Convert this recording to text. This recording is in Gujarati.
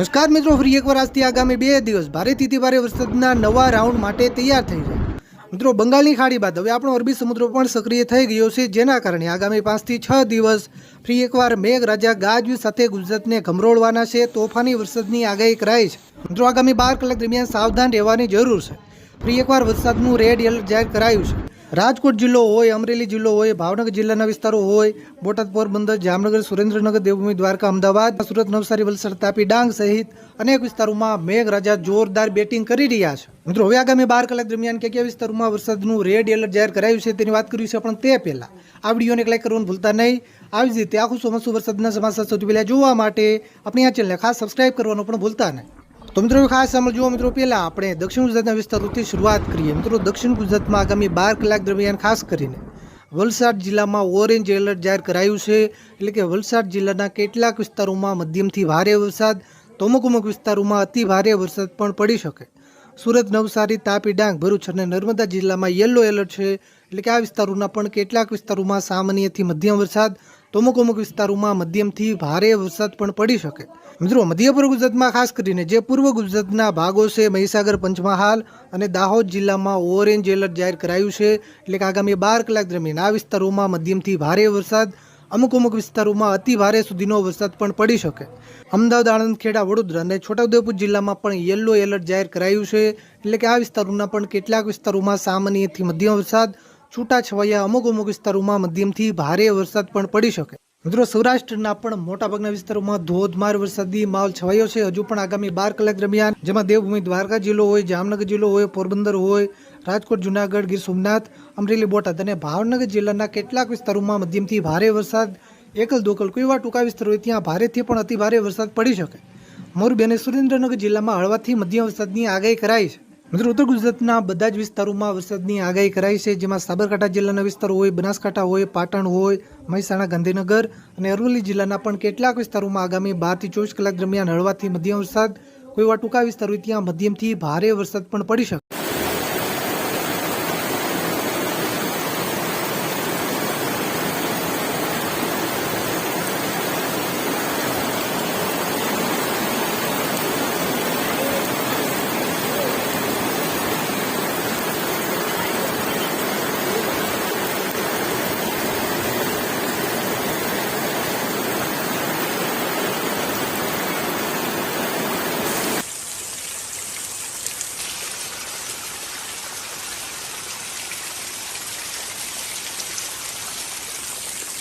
નમસ્કાર મિત્રો, ફરી એકવાર આજથી આગામી બે દિવસ ભારેથી ભારે વરસાદના નવા રાઉન્ડ માટે તૈયાર થઈ છે. મિત્રો, બંગાળની ખાડી બાદ હવે આપણો અરબી સમુદ્ર પણ સક્રિય થઈ ગયો છે, જેના કારણે આગામી પાંચથી છ દિવસ ફરી એકવાર મેઘરાજા ગાજવીજ સાથે ગુજરાતને ગમરોળવાના છે, તોફાની વરસાદની આગાહી કરાઈ છે. મિત્રો, આગામી બાર કલાક દરમિયાન સાવધાન રહેવાની જરૂર છે. ફરી એકવાર વરસાદનું રેડ એલર્ટ જાહેર કરાયું છે. રાજકોટ જિલ્લો હોય, અમરેલી જિલ્લો હોય, ભાવનગર જિલ્લાના વિસ્તારો હોય બોટાદ પોરબંદર જામનગર, સુરેન્દ્રનગર, દેવભૂમિ, દ્વારકા, અમદાવાદ, સુરત, નવસારી, વલસાડ, તાપી, ડાંગ સહિત અનેક વિસ્તારોમાં મેઘરાજા જોરદાર બેટિંગ કરી રહ્યા છે. મિત્રો, હવે આગામી બાર કલાક દરમિયાન કયા કયા વિસ્તારોમાં વરસાદનું રેડ એલર્ટ જાહેર કરાયું છે તેની વાત કરી છે પણ તે પહેલા. આ વિડીયોને લાઈક કરવાનું ભૂલતા નહીં. આવી જ રીતે આખું ચોમાસું વરસાદના સમાચાર સૌથી પહેલા જોવા માટે આપણી આ ચેનલને ખાસ સબસ્ક્રાઇબ કરવાનું પણ ભૂલતા નહીં. તો મિત્રો ખાસ સમજો મિત્રો, પહેલાં આપણે દક્ષિણ ગુજરાતના વિસ્તારોથી શરૂઆત કરીએ. મિત્રો, દક્ષિણ ગુજરાતમાં આગામી બાર કલાક દરમિયાન ખાસ કરીને વલસાડ જિલ્લામાં ઓરેન્જ એલર્ટ જાહેર કરાયું છે. એટલે કે વલસાડ જિલ્લાના કેટલાક વિસ્તારોમાં મધ્યમથી ભારે વરસાદ, તો અમુક વિસ્તારોમાં અતિ ભારે વરસાદ પણ પડી શકે. સુરત, નવસારી, તાપી, ડાંગ, ભરૂચ અને નર્મદા જિલ્લામાં યલો એલર્ટ છે. એટલે કે આ વિસ્તારોના પણ કેટલાક વિસ્તારોમાં સામાન્યથી મધ્યમ વરસાદ તો અમુક અમુક વિસ્તારોમાં મધ્યમથી ભારે વરસાદ પણ પડી શકે. મિત્રો, મધ્ય પૂર્વ ગુજરાતમાં ખાસ કરીને જે પૂર્વ ગુજરાતના ભાગો છે, મહીસાગર, પંચમહાલ અને દાહોદ જિલ્લામાં ઓરેન્જ એલર્ટ જાહેર કરાયું છે. એટલે કે આગામી બાર કલાક દરમિયાન આ વિસ્તારોમાં મધ્યમથી ભારે વરસાદ અમુક અમુક વિસ્તારોમાં અતિ ભારે સુધીનો વરસાદ પણ પડી શકે. અમદાવાદ આણંદ ખેડા વડોદરા અને છોટાઉદેપુર જિલ્લામાં પણ યલો એલર્ટ જાહેર કરાયું છે. એટલે કે આ વિસ્તારોના પણ કેટલાક વિસ્તારોમાં સામાન્યથી મધ્યમ વરસાદ છૂટાછવાયા અમુક અમુક વિસ્તારોમાં મધ્યમથી ભારે વરસાદ પણ પડી શકે. મિત્રો, સૌરાષ્ટ્રના પણ મોટાભાગના વિસ્તારોમાં ધોધમાર વરસાદી માહોલ છવાયો છે. હજુ પણ આગામી બાર કલાક દરમિયાન જેમાં દેવભૂમિ દ્વારકા જિલ્લો હોય, જામનગર જિલ્લો હોય, પોરબંદર હોય, રાજકોટ, જુનાગઢ, ગીર સોમનાથ, અમરેલી, બોટાદ અને ભાવનગર જિલ્લાના કેટલાક વિસ્તારોમાં મધ્યમથી ભારે વરસાદ, એકલ દોકલ કોઈ એવા ટૂંકા વિસ્તારો હોય ત્યાં ભારેથી પણ અતિ ભારે વરસાદ પડી શકે. મોરબી અને સુરેન્દ્રનગર જિલ્લામાં હળવાથી મધ્યમ વરસાદની આગાહી કરાઈ છે. મિત્રો, ઉત્તર ગુજરાતના બધા જ વિસ્તારોમાં વરસાદની આગાહી કરાઈ છે, જેમાં સાબરકાંઠા જિલ્લાના વિસ્તારો હોય, બનાસકાંઠા હોય, પાટણ હોય, મહેસાણા, ગાંધીનગર અને અરવલ્લી જિલ્લાના પણ કેટલાક વિસ્તારોમાં આગામી બારથી ચોવીસ કલાક દરમિયાન હળવાથી મધ્યમ વરસાદ, કોઈ એવા ટૂંકા વિસ્તાર ત્યાં મધ્યમથી ભારે વરસાદ પણ પડી શકે.